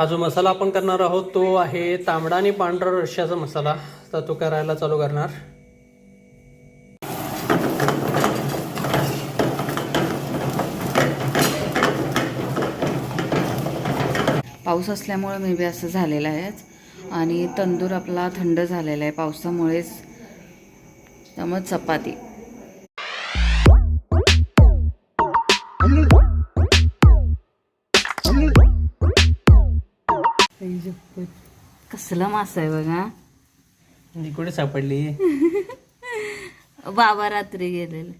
हा जो मसाला आपण करणार आहोत तो आहे तांबडा आणि पांढरा रश्श्याचा मसाला. तर तो करायला चालू करणार. पाऊस असल्यामुळे मे बी असं झालेलं आहेच. आणि तंदूर आपला थंड झालेला आहे. पावसामुळेच त्यामुळे चपाती. कसला मासा आहे बघा. कुठे सापडली? बाबा रात्री गेलेले.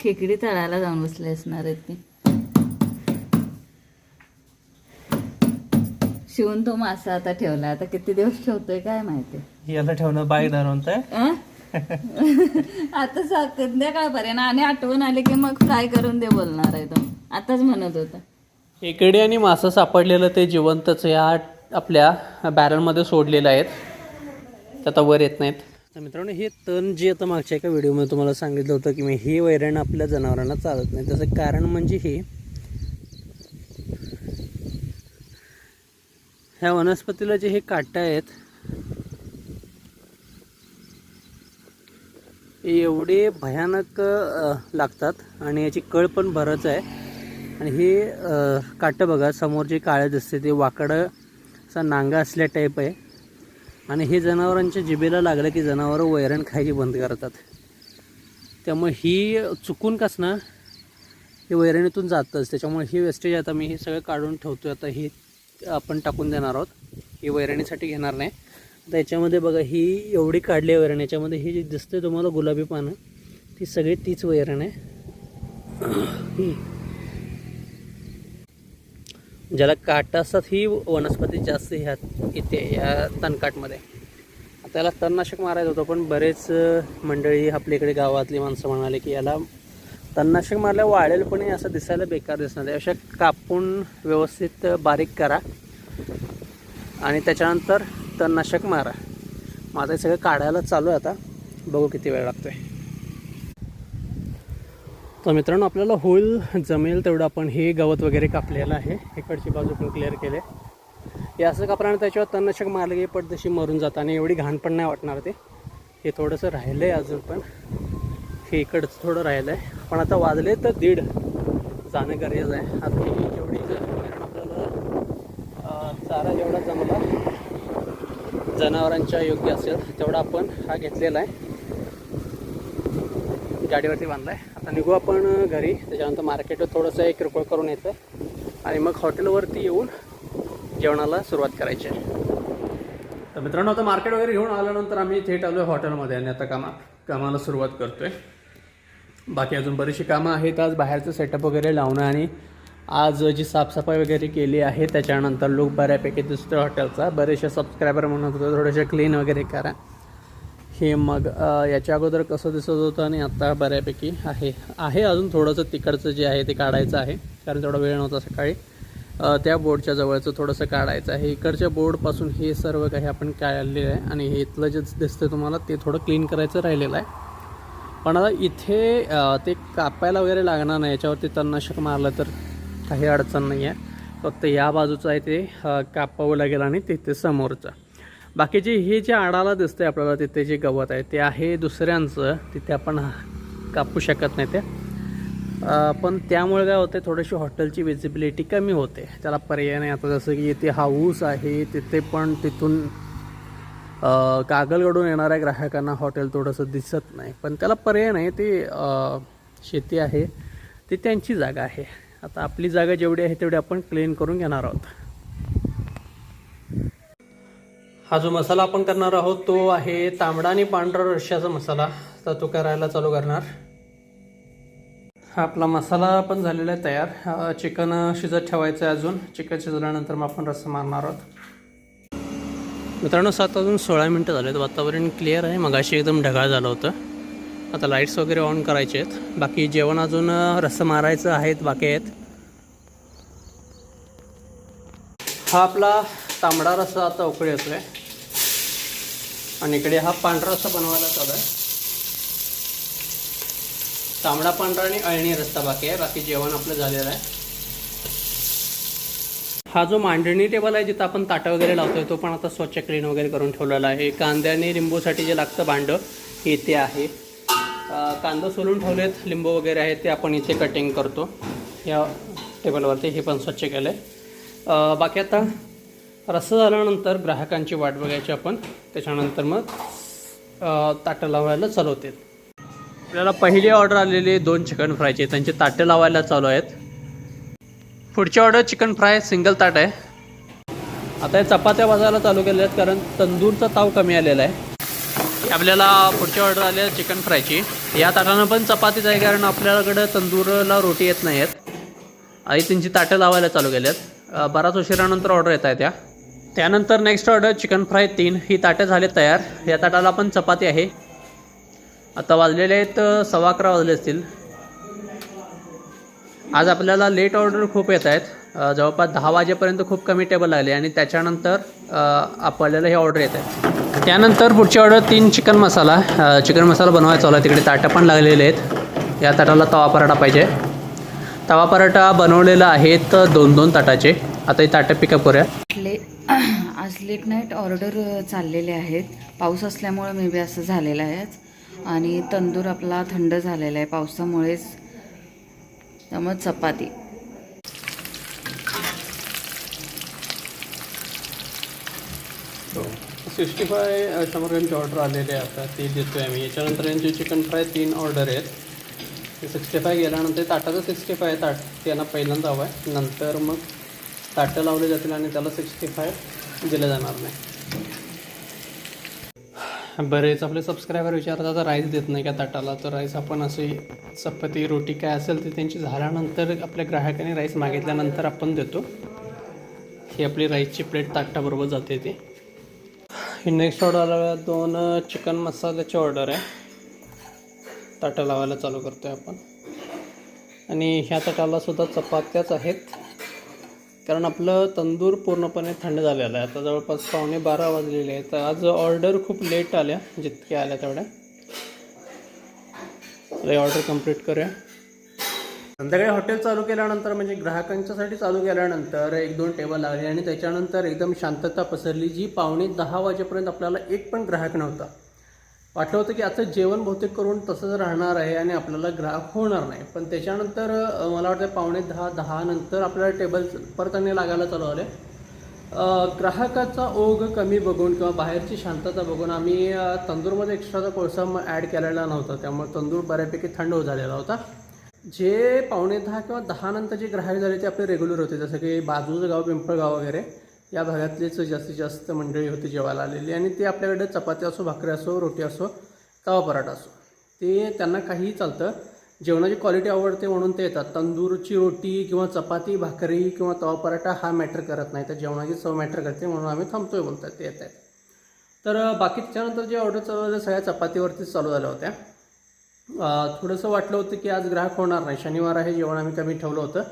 खेकडी तळायला जाऊन बसले असणार आहेत ते. शिवून तो मासा आता ठेवला. आता किती दिवस ठेवतोय काय माहिती? याला ठेवणं बाय धरवंत? आता संध्याकाळपर्यंत आणि आठवण आली की मग फ्राय करून दे बोलणार आहे तो. आताच म्हणत होता. खेकडी आणि मासं सापडलेलं ते जिवंतच या आपल्या बॅरलमध्ये सोडलेलं आहेत. ते आता वर येत नाहीत. तर मित्रांनो हे तण जे आता मागच्या एका व्हिडिओमध्ये तुम्हाला सांगितलं होतं की मी हे वैरण आपल्या जनावरांना चालत नाही. त्याचं कारण म्हणजे हे ह्या वनस्पतीला जे हे काटा आहेत हे एवढे भयानक लागतात आणि याची कळ पण भरच आहे. आणि हे काटं बघा समोर जे काळं दिसते ते वाकडं असा नांगा असल्या टाईप आहे. आणि हे जनावरांच्या जिभेला लागलं की जनावरं वैरण खायची बंद करतात. त्यामुळे ही चुकून कास ना हे वैरणीतून जातंच. त्याच्यामुळे ही वेस्टेज आता मी हे सगळं काढून ठेवतो आता ही आपण टाकून देणार आहोत. ही वैरणीसाठी घेणार नाही. आता याच्यामध्ये बघा ही एवढी काढली आहे वैरण. याच्यामध्ये ही जी दिसते तुम्हाला गुलाबी पानं ती सगळी तीच वैरण आहे. ही ज्याला काट असतात ही वनस्पती जास्त ह्या इथे या तणकाटमध्ये त्याला तणनाशक मारायचं होतं पण बरेच मंडळी आपल्या इकडे गावातली माणसं म्हणाले की याला तणनाशक मारल्या वाळेल पण हे असं दिसायला बेकार दिसणार आहे. अशा कापून व्यवस्थित बारीक करा आणि त्याच्यानंतर तणनाशक मारा. माझं हे सगळं काढायला चालू आहे आता. बघू किती वेळ लागतो आहे तर मित्रांनो आपल्याला होईल जमेल तेवढं आपण हे गवत वगैरे कापलेलं आहे. इकडची बाजू पण क्लिअर केले हे असं कापल्यानं त्याच्यावर तणनाशक मारलं की पडदेशी मरून जातं आणि एवढी घाण पण नाही वाटणार ते. हे थोडंसं राहिलं आहे अजून पण. हे इकडचं थोडं राहिलं आहे पण आता वाजले तर दीड. जाणं गरजेचं आहे. आता ही जेवढी आपल्याला चारा जेवढा जमला जनावरांच्या योग्य असेल तेवढा आपण हा घेतलेला आहे. गाडीवरती बांधला आहे आता निघू आपण घरी. त्याच्यानंतर मार्केटवर थोडंसं एक किरकोळ करून येतं. आणि मग हॉटेलवरती येऊन जेवणाला सुरुवात करायची. आहे तर मित्रांनो आता मार्केट वगैरे घेऊन आल्यानंतर आम्ही थेट आलो आहे हॉटेलमध्ये आणि आता कामा कामाला सुरुवात करतोय. बाकी अजून बरीचशी कामं आहेत. आज बाहेरचं सेटअप वगैरे लावणं आणि आज जी साफसफाई वगैरे केली आहे त्याच्यानंतर लोक बऱ्यापैकी दुसऱ्या हॉटेलचा बरेचसे सबस्क्रायबर म्हणत होते थोडेसे क्लीन वगैरे करा. हे मग याच्या अगोदर कसं दिसत होतं आणि आत्ता बऱ्यापैकी आहे. आहे अजून थोडंसं तिकडचं जे आहे ते काढायचं आहे कारण तेवढा वेळ नव्हता सकाळी. त्या बोर्डच्या जवळचं थोडंसं काढायचं आहे. इकडच्या बोर्डपासून हे सर्व काही आपण काढलेलं आहे आणि हे इथलं जे दिसतं तुम्हाला ते थोडं क्लीन करायचं राहिलेलं आहे. पण आता इथे ते कापायला वगैरे लागणार नाही याच्यावरती तणनाशक मारलं तर काही अडचण नाही आहे. फक्त या बाजूचं आहे ते कापावं लागेल आणि तिथे समोरचं. बाकीचे हे जे आडाला दिसतंय आपल्याला तिथे जे गवत आहे ते आहे दुसऱ्यांचं. तिथे आपण कापू शकत नाही ते. पण त्यामुळे काय होते थोडीशी हॉटेलची विजिबिलिटी कमी होते. त्याला पर्याय नाही. आता जसं की इथे हाऊस आहे तिथे पण तिथून अ, कागलकडून येणाऱ्या ग्राहकांना हॉटेल थोडंसं दिसत नाही. पण त्याला पर्याय नाही. ते शेती आहे ती त्यांची जागा आहे. आता आपली जागा जेवढी आहे तेवढी आपण क्लीन करून घेणार आहोत. हा जो मसाला आपण करणार आहोत तो आहे तांबडा आणि पांढरा रश्श्याचा मसाला. तर तो करायला चालू करणार. हा आपला मसाला पण झालेला आहे तयार. चिकन शिजत ठेवायचं आहे अजून. चिकन शिजल्यानंतर मग आपण रस्सा मारणार आहोत. मित्रांनो सात अजून सोळा मिनटं झालेत वातावरण क्लिअर आहे. मगाशी एकदम ढगाळ झालं होतं. आता लाईट्स वगैरे ऑन करायचे आहेत. बाकी जेवण अजून रस्सा मारायचं आहेत बाकी आहेत. हा आपला तांबडा रस्सा आता उकळी आहे आणि इकडे हा पांढरा रस्सा बनवायला चालू आहे. तांबडा पांढरा आणि अळणी रस्ता बाकी आहे. बाकी जेवण आपलं झालेलं आहे. हा जो मांडणी टेबल आहे जिथं आपण ताटं वगैरे लावतोय तो पण आता स्वच्छ क्लीन वगैरे करून ठेवलेला आहे. कांदे आणि लिंबूसाठी जे लागतं भांडं हे इथे आहे. कांदा सोलून ठेवलेत. लिंबू वगैरे आहेत ते आपण इथे कटिंग करतो. या टेबलवरती हे पण स्वच्छ केलं आहे बाकी आता असं झाल्यानंतर ग्राहकांची वाट बघायची आपण. त्याच्यानंतर मग ताटं लावायला चालवते. आपल्याला पहिली ऑर्डर आलेली दोन चिकन फ्रायची त्यांचे ताटे लावायला चालू आहेत. पुढची ऑर्डर चिकन फ्राय सिंगल ताट आहे. आता हे चपात्या भाजायला चालू केल्या आहेत कारण तंदूरचा ताव कमी आलेला आहे. आपल्याला पुढची ऑर्डर आली आहे चिकन फ्रायची या ताटानं पण चपातीच आहे कारण आपल्याकडं तंदूरला रोटी येत नाही आहेत आई त्यांची ताटं लावायला चालू केली आहेत बराच उशिरानंतर ऑर्डर येत आहे त्या त्यानंतर नेक्स्ट ऑर्डर चिकन फ्राय तीन. ही ताटं झाले तयार. या ताटाला पण चपाती आहे. आता वाजलेले आहेत सव्वा अकरा वाजले असतील. आज आपल्याला लेट ऑर्डर खूप येत आहेत. जवळपास दहा वाजेपर्यंत खूप कमी टेबल लागले आणि त्याच्यानंतर आपल्याला हे ऑर्डर येत आहे त्यानंतर पुढची ऑर्डर तीन चिकन मसाला चिकन मसाला बनवायचा होता तिकडे ताटं पण लागलेले आहेत. या ताटाला तवा पराठा पाहिजे. तवा पराठा बनवलेला आहेत दोन दोन ताटाचे. आता हे ताटं पिकअप करूया. ले आज लेट नाईट ऑर्डर चाललेले आहेत. पाऊस असल्यामुळे मे बी असं झालेलं आहेच आणि तंदूर आपला थंड झालेला आहे. पावसामुळेच त्यामुळे चपाती. सिक्स्टी फाय समोर ग्रॅमची ऑर्डर आलेली आहे आता. ती देतो आहे आम्ही. याच्यानंतर यांची चिकन फ्राय तीन ऑर्डर आहेत. ते सिक्स्टी फाय गेल्यानंतर ताटाचं सिक्स्टी फाय ताट त्यांना पहिल्यांदा हवं आहे नंतर मग ताटं लावले जातील आणि त्याला सिक्स्टी फाय दिलं जाणार नाही. बरेच आपले सबस्क्रायबर विचारतात राईस देत नाही का ताटाला? तर राईस आपण असे चपाती रोटी काय असेल ते त्यांची झाल्यानंतर आपल्या ग्राहकाने राईस मागितल्यानंतर आपण देतो. ही आपली राईसची प्लेट ताटाबरोबर जाते ती. नेक्स्ट ऑर्डर दोन चिकन मसाल्याची ऑर्डर आहे. ताटं लावायला चालू करतो आहे आपण. आणि ह्या ताटाला सुद्धा चपात्याच आहेत. कारण आपलं तंदूर पूर्णपणे थंड झालेलं आहे. आता जवळपास पावणे बारा वाजलेले आहेत. तर आज ऑर्डर खूप लेट आल्या जितक्या आल्या तेवढ्या. ऑर्डर कंप्लीट करूया. संध्याकाळी हॉटेल चालू केल्यानंतर म्हणजे ग्राहकांच्यासाठी चालू केल्यानंतर एक दोन टेबल लागले आणि त्याच्यानंतर एकदम शांतता पसरली जी पावणे दहा वाजेपर्यंत आपल्याला एक पण ग्राहक नव्हता. वाटलं होतं की आता जेवण बहुतेक करून तसंच राहणार आहे आणि आपल्याला ग्राहक होणार नाही. पण त्याच्यानंतर मला वाटतं पावणे दहा दहा नंतर आपल्याला टेबल परत आणि लागायला चालू आले ग्राहकाचा ओघ कमी बघून किंवा बाहेरची शांतता बघून आम्ही तंदूरमध्ये एक्स्ट्राचा कोळसा ॲड केलेला नव्हता. त्यामुळे तंदूर बऱ्यापैकी थंड झालेला होता. जे पावणे दहा किंवा दहा नंतर जे ग्राहक झाले ते आपले रेग्युलर होते. जसं की बाजूचं गाव पिंपळगाव वगैरे. या भागातलेच जास्तीत जास्त मंडळी होती जेवायला आलेली. आणि ते आपल्याकडे चपाती असो भाकरी असो रोटी असो तवा पराठा असो. ते त्यांना काहीही चालतं. जेवणाची क्वालिटी आवडते म्हणून ते येतात. तंदूरची रोटी किंवा चपाती भाकरी किंवा तवा पराठा हा मॅटर करत नाही. तर जेवणाची चव मॅटर करते म्हणून आम्ही थांबतोय बोलतात ते येत आहेत तर बाकी त्याच्यानंतर जे ऑर्डर चालू झाल्या सगळ्या चपातीवरतीच चालू झाल्या होत्या. थोडंसं वाटलं होतं की आज ग्राहक होणार नाही. शनिवार आहे जेवण आम्ही कमी ठेवलं होतं.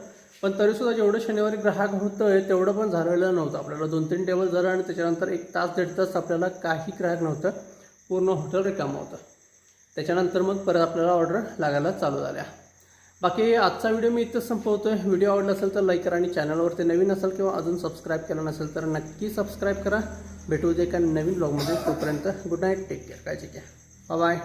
पण तरीसुद्धा जेवढं शनिवारी ग्राहक होतं आहे तेवढं पण झालेलं नव्हतं. आपल्याला दोन तीन टेबल झालं आणि त्याच्यानंतर एक तास दीड तास आपल्याला काही ग्राहक नव्हतं. पूर्ण हॉटेल रिकामं होतं. त्याच्यानंतर मग परत आपल्याला ऑर्डर लागायला चालू झाल्या. बाकी आजचा व्हिडिओ मी इथंच आहे व्हिडिओ आवडला असेल तर लाईक करा आणि चॅनलवरती नवीन असेल किंवा अजून सबस्क्राईब केलं नसेल तर नक्की सबस्क्राईब करा. भेटू उद्या एका नवीन ब्लॉगमध्ये तोपर्यंत गुड नाईट टेक केअर काळजी घ्या. बाय